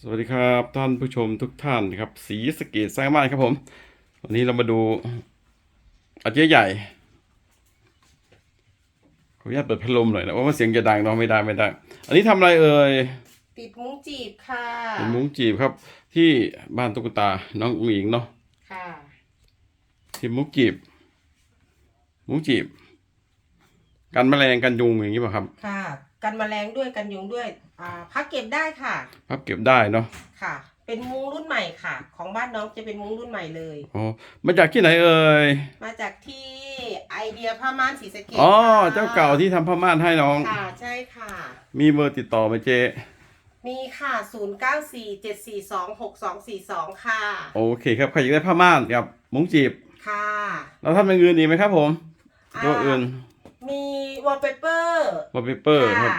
สวัสดีครับท่านผู้ชมทุกท่านครับ สีสะเกตสร้างบ้านครับผม วันนี้เรามาดูอาเจ๊ใหญ่ขออนุญาตเปิดพัดลมหน่อยนะว่ามันเสียงจะดังเนาะไม่ได้ไม่ได้ อันนี้ทำอะไรเอ่ยติดมุ้งจีบค่ะเป็นมุ้งจีบครับ ที่บ้านตุ๊กตาน้องอุ๋งอิงเนาะค่ะที่มุ้งจีบ มุ้งจีบ กันแมลงกันยุงอย่างนี้ป่ะครับค่ะกันแมลงด้วยกันยุงด้วยอ่าพักเก็บได้ค่ะ พับเก็บได้เนาะค่ะ เป็นมุ้งรุ่นใหม่ค่ะ ของบ้านน้องจะเป็นมุ้งรุ่นใหม่เลย อ๋อมาจากที่ไหนเอ่ยมาจากที่ไอเดียผ้าม่านสีสะเกตอ๋อค่ะเจ้าเก่าที่ทำผ้าม่านให้น้อง ค่ะใช่ค่ะ มีเบอร์ติดต่อไหมเจ๊มีค่ะ 0 9 4 7 4 2 6 2 4 2 ค่ะ โอเคครับใครอยากได้ผ้าม่านกับมุ้งจีบค่ะเราทำอย่างอื่นอีกไหมครับผม ตัวอื่น มีวอลเปเปอร์วอลเปเปอร์ครับ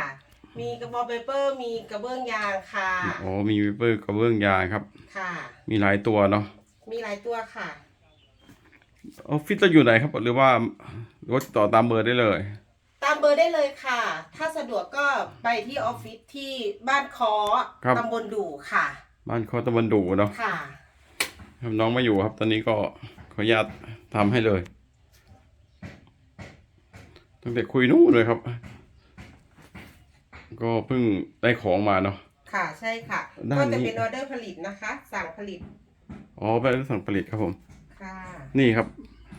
มีกระวอลเปเปอร์ มีกระเบื้องยางค่ะอ๋อมีวอลเปเปอร์กระเบื้องยางครับ ค่ะ มีหลายตัวเนาะมีหลายตัวค่ะออฟฟิศเราอยู่ไหนครับ หรือว่าหรือว่าติดต่อตามเบอร์ได้เลย ตามเบอร์ได้เลยค่ะ ถ้าสะดวกก็ไปที่ออฟฟิศที่บ้านคอครับ ตำบลดูค่ะ บ้านโคอตะวันดูเนาะค่ะ ครับน้องไม่อยู่ครับ ตอนนี้ก็ขออนุญาตทำให้เลย ตั้งแต่คุยนู่นเลยครับ ก็เพิ่งได้ของมาเนาะ ค่ะใช่ค่ะ ด้านนี้ ก็จะเป็นออเดอร์ผลิตนะคะ สั่งผลิตอ๋อเป็นสั่งผลิตครับผม ค่ะ นี่ครับ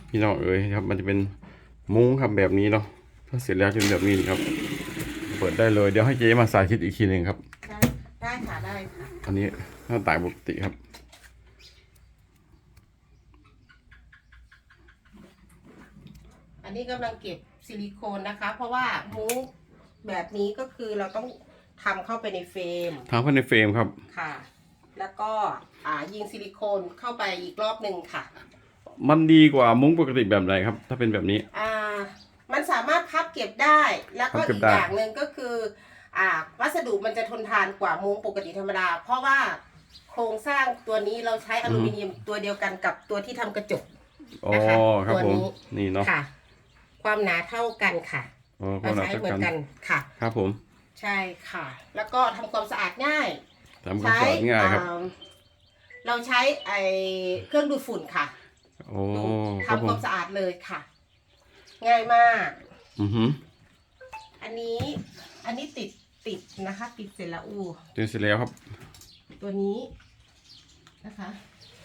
พี่น้องเอ๋ยครับ มันจะเป็นมุ้งครับแบบนี้เนาะถ้าเสร็จแล้วจะเป็นแบบนี้ครับ เปิดได้เลยเดี๋ยวให้เจ๊มาสาธิตอีกทีหนึ่งครับ ได้ได้ค่ะได้ค่ะอันนี้หน้าต่างปกติครับ อันนี้กำลังเก็บ ซิลิโคนนะคะ เพราะว่ามุ้งแบบนี้ก็คือเราต้องทำเข้าไปในเฟรมทางภายในเฟรมครับ ค่ะ แล้วก็อ่ายิงซิลิโคนเข้าไปอีกรอบหนึ่งค่ะ มันดีกว่ามุ้งปกติแบบไหนครับ ถ้าเป็นแบบนี้ อ่า มันสามารถพับเก็บได้ แล้วก็พับเก็อีบกได้ อย่างหนึ่งก็คือ อ่า วัสดุมันจะทนทานกว่ามุ้งปกติธรรมดา เพราะว่าโครงสร้างตัวนี้เราใช้อลูมิเนียมตัวเดียวกันกับตัวที่ทำกระจก อ๋อนะคะครับตัวผมนี้ นี่เนาะค่ะ ความหนาเท่ากันค่ะอ๋อคเราวามหนาใช้เท่าเหมือกันนกันค่ะ ครับผม ใช่ค่ะ แล้วก็ทำความสะอาดง่ายทำความสะอาดง่ายครับอ่าเราใช้ไอเครื่องดูดฝุ่นค่ะโอ้ดูครับทำผคมวามสะอาดเลยค่ะ ง่ายมาก อือหืออันนี้ อันนี้ติดติดนะคะ ติดเสร็จแล้วอูเสร็จแล้วครับ ตัวนี้นะคะ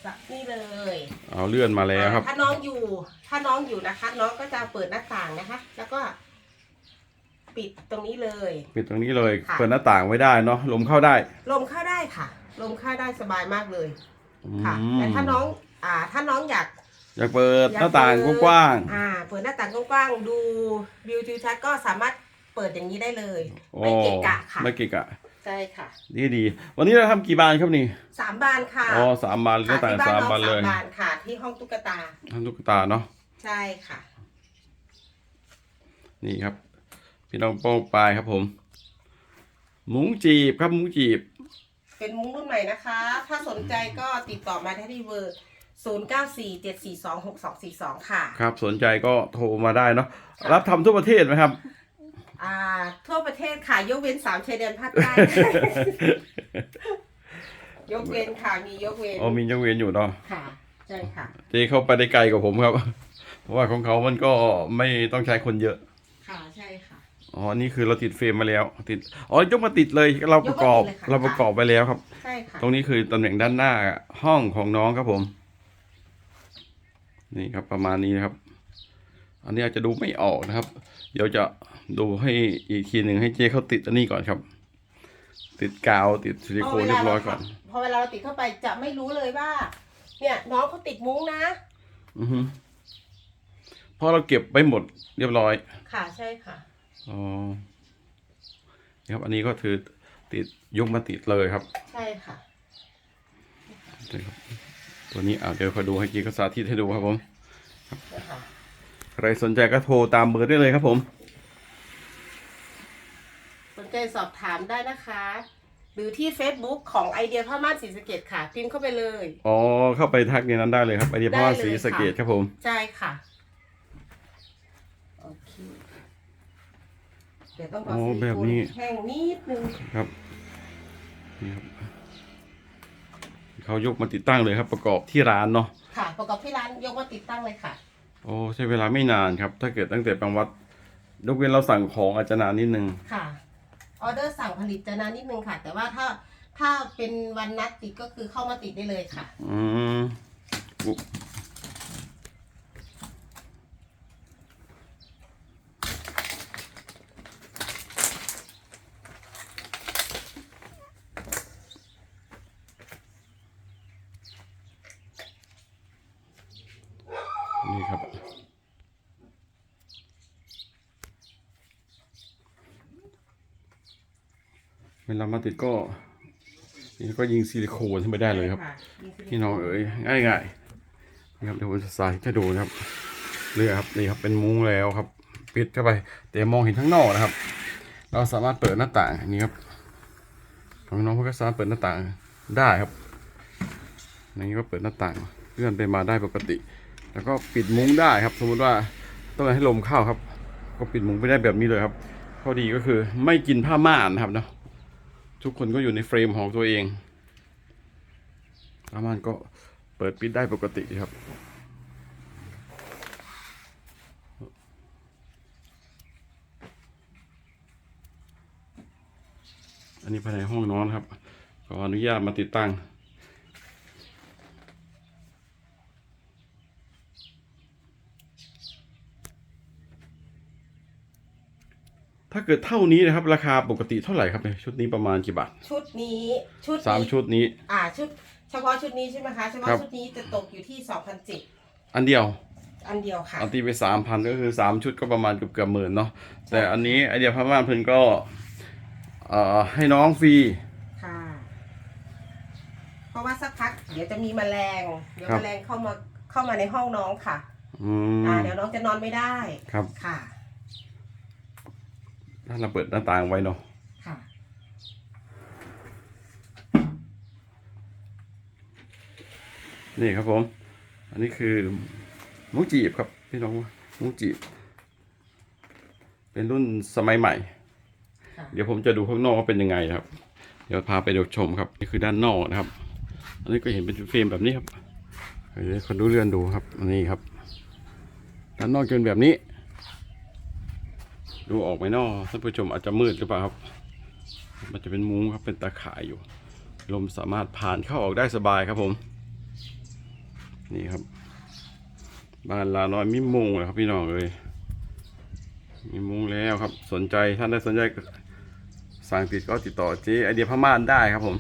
สักนี่เลยเอาเลื่อนมาแล้วครับอ่าถ้าน้องอยู่ ถ้าน้องอยู่นะคะ น้องก็จะเปิดหน้าต่างนะคะ แล้วก็ ปิดตรงนี้เลย ปิดตรงนี้เลยค่ะ เปิดหน้าต่างไว้ได้เนาะลมเข้าได้ลมเข้าได้ค่ะ ลมเข้าได้สบายมากเลยอืค่ะมแต่ถ้าน้อง อ่า ถ้าน้องอยาก อยากเปิดอยากหน้าต่างเปิดกว้างอ่า เปิดหน้าต่างกว้างๆ ดูวิวทิวทัศน์ก็สามารถเปิดอย่างนี้ได้เลยๆโอ้ไม่เกะกะค่ะ ไม่เกะกะ ใช่ค่ะ ดีดีวันนี้เราทำกี่บานครับนี่สามบานค่ะอ๋อสามบานหน้าต่างที่บ้สามน้องบานเลยสามบานค่ะ ที่ห้องตุ๊กตาทำตุ๊กตาเนาะใช่ค่ะ นี่ครับ พี่น้องโป้งปลายครับผม มุ้งจีบครับมุ้งจีบ เป็นมุ้งรุ่นใหม่นะคะ ถ้าสนใจก็ติดต่อมาได้ที่เบอร์0 9 4 7 4 2 6 2 4 2 ค่ะ ครับ สนใจก็โทรมาได้เนาะค่ะรับทำทั่วประเทศไหมครับ อ่า ทั่วประเทศค่ะ ยกเว้นสามชายแดนภาคใต้ ยกเว้นค่ะ มียกเว้น อ๋อมียกเว้นอยู่เนาะค่ะ ใช่ค่ะเจเขาไปได้ไกลกว่าผมครับ เพราะว่าของเขามันก็ไม่ต้องใช้คนเยอะ ค่ะ ใช่ค่ะ อ๋อ นี่คือเราติดเฟรมมาแล้ว ติด อ๋อยกมาติดเลยเราประกอบ ยกมาติดเลยค่ะ เราประกอบไปแล้วครับ ใช่ค่ะ ตรงนี้คือตำแหน่งด้านหน้าห้องของน้องครับผม นี่ครับประมาณนี้นะครับ อันนี้อาจจะดูไม่ออกนะครับ เดี๋ยวจะดูให้อีกทีหนึ่งให้เจ๊เขาติดอันนี้ก่อนครับ ติดกาวติดซิลิโคนเรียบร้อยก่อน พอเวลาเราติดเข้าไปจะไม่รู้เลยว่า เนี่ยน้องเขาติดมุ้งนะ อือฮึเพราะเราเก็บไปหมดเรียบร้อย ค่ะใช่ค่ะ อ๋อนี่ครับอันนี้ก็คือติดยกมาติดเลยครับ ใช่ค่ะนี่ครับตัวนี้อ่าเดี๋ยวคอยดูให้เจ๊เขาสาธิตให้ดูครับผมนะคะ ใครสนใจก็โทรตามเบอร์ได้เลยครับผม สนใจสอบถามได้นะคะ หรือที่ Facebook ของไอเดียผ้าม่านสีสะเกตค่ะ พิมพ์เข้าไปเลย อ๋อ เข้าไปทักในนั้นได้เลยครับไอเดียพ่อได้เลยสีสะเกตค่ะครับผม ใช่ค่ะ โอเค เดี๋ยวต้องเอาอ๋อซิลิแบบโคนนี้แห้งนิดนึง ครับนี่ครับเขายกมาติดตั้งเลยครับ ประกอบที่ร้านเนาะ ค่ะ ประกอบที่ร้านยกมาติดตั้งเลยค่ะ โอ้ใช้เวลาไม่นานครับ ถ้าเกิดตั้งแต่บางวัดยกเว้นเราสั่งของอาจจะนานนิดนึง ค่ะออเดอร์สั่งผลิตจะนานนิดนึงค่ะ แต่ว่าถ้าถ้าเป็นวันนัดติดก็คือเข้ามาติดได้เลยค่ะ อืมอุ๊นี่ครับ เวลามาติดก็นี่ก็ยิงซิลิโคนขึ้นไปได้เลยครับพี่น้องเอ๋ยง่ายง่ายๆนี่ครับเดี๋ยวผมจะใส่ให้ดูนะครับเรือครับนี่ครับเป็นมุ้งแล้วครับ ปิดเข้าไป แต่มองเห็นข้างนอกนะครับ เราสามารถเปิดหน้าต่างอันนี้ครับของน้องเขาก็สามารถเปิดหน้าต่างได้ครับนี่ก็เปิดหน้าต่างเลื่อนไปมาได้ปกติ แล้วก็ปิดมุ้งได้ครับ สมมุติว่าต้องการให้ลมเข้าครับ ก็ปิดมุ้งไปได้แบบนี้เลยครับข้อดีก็คือไม่กินผ้าม่านนะครับเนาะ ทุกคนก็อยู่ในเฟรมของตัวเองผ้าม่านก็เปิดปิดได้ปกติครับ อันนี้ภายในห้องนอนครับ ขออนุญาตมาติดตั้ง เกิดเท่านี้นะครับ ราคาปกติเท่าไหร่ครับเนี่ยชุดนี้ประมาณกี่บาทชุดนี้ชุดสามนี้ชุดนี้ อ่าชุดเฉพาะชุดนี้ใช่ไหมคะเฉพาะครับ ชุดนี้จะตกอยู่ที่สองพันเจ็ดอันเดียวอันเดียวค่ะ เอาตีไปสามพันก็คือสามชุดก็ประมาณเกือบเกือบหมื่นเนาะแต่อันนี้ไอเดียพม่านเพิ่นก็เอ่อให้น้องฟรี ค่ะ เพราะว่าสักพักเดี๋ยวจะมีแมลงเดี๋ยวครับ แมลงเข้ามาเข้ามาในห้องน้องค่ะ อือ่ามเดี๋ยวน้องจะนอนไม่ได้ครับ ค่ะ ถ้าเราเปิดหน้าต่างไว้เนาะค่ะนี่ครับผม อันนี้คือมุ้งจีบครับพี่น้องมุ้งจีบ เป็นรุ่นสมัยใหม่ค่ะเดี๋ยวผมจะดูข้างนอกว่าเป็นยังไงนะครับ เดี๋ยวพาไปดูชมครับ นี่คือด้านนอกนะครับ อันนี้ก็เห็นเป็นเฟรมแบบนี้ครับเดี๋ยวคนดูเรือนดูครับ อันนี้ครับ ด้านนอกจะเป็นแบบนี้ ดูออกไหมนอท่านผู้ชมอาจจะมืดหรือเปล่าครับ มันจะเป็นมุ้งครับเป็นตาข่ายอยู่ ลมสามารถผ่านเข้าออกได้สบายครับผม นี่ครับบ้านลาน้อยมิมุงเลยครับพี่น้องเลยมีมุ้งแล้วครับ สนใจท่านได้สนใจสั่งติดก็ติดต่อเจไอเดียพม่านได้ครับผม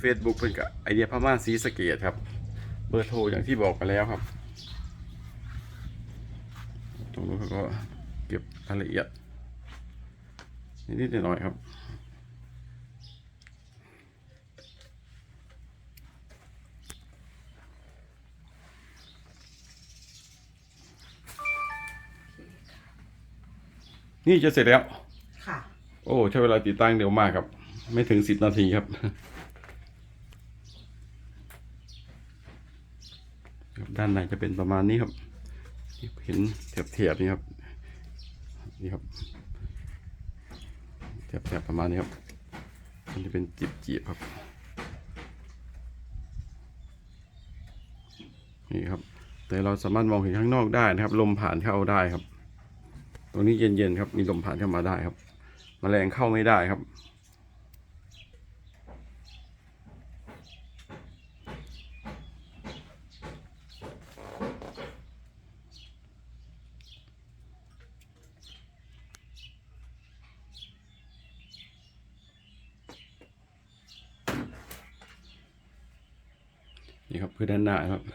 Facebook เป็นกับไอเดียพม่านซีสเกตครับ เบอร์โทรอย่างที่บอกไปแล้วครับ ตรงนู้นเขาก็เก็บรายละเอียด นิดๆหน่อยๆครับนี่จะเสร็จแล้ว ค่ะ โอ้ ใช้เวลาติดตั้งเร็วมากครับ ไม่ถึงสิบนาทีครับครับด้านในจะเป็นประมาณนี้ครับที่เห็นเทียบๆนี่ครับ นี่ครับ เทียบๆประมาณนี้ครับมันจะเป็นจีบๆครับ นี่ครับ แต่เราสามารถมองเห็นข้างนอกได้นะครับ ลมผ่านเข้าได้ครับ ตรงนี้เย็นๆครับ มีลมผ่านเข้ามาได้ครับแมลงเข้าไม่ได้ครับ ครับคือด้านหน้าครับ โ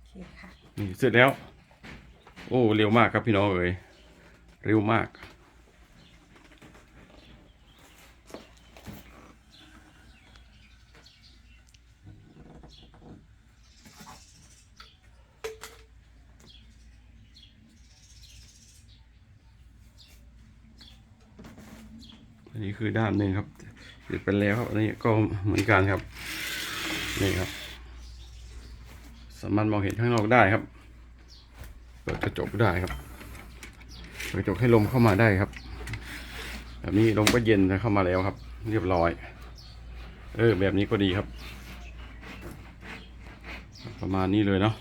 อเคค่ะ นี่เสร็จแล้ว โอ้ เร็วมากครับพี่น้องเอ๋ยเร็วมาก อันนี้คือด้านหนึ่งครับเสร็จไปแล้วครับอันนี้ก็เหมือนกันครับนี่ครับ สามารถมองเห็นข้างนอกได้ครับ เปิดกระจกได้ครับเปิดกระจกให้ลมเข้ามาได้ครับ แบบนี้ลมก็เย็นนะเข้ามาแล้วครับ เรียบร้อย เออ แบบนี้ก็ดีครับ ประมาณนี้เลยเนาะ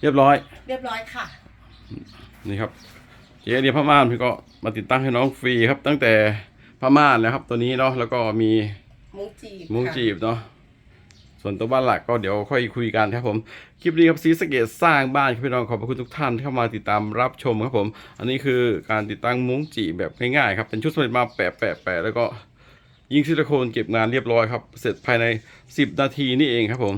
เรียบร้อย เรียบร้อยค่ะ นี่ครับเจ๊เดียวพม่านพี่ก็มาติดตั้งให้น้องฟรีครับ ตั้งแต่ พม่านนะครับ ตัวนี้เนาะแล้วก็มีมุ้งจีบมุ้งค่ะจีบเนาะส่วนตัวบ้านหลักก็เดี๋ยวค่อยคุยกันครับผมคลิปนี้ครับซีสะเกตสร้างบ้านครับพี่น้องขอบพระคุณทุกท่านที่เข้ามาติดตามรับชมครับผม อันนี้คือการติดตั้งมุ้งจีบแบบง่ายๆครับเป็นชุดสำเร็จมาแปะแปะแปะแล้วก็ยิงซิลิโคนเก็บงานเรียบร้อยครับ เสร็จภายใน 10 นาทีนี่เองครับผม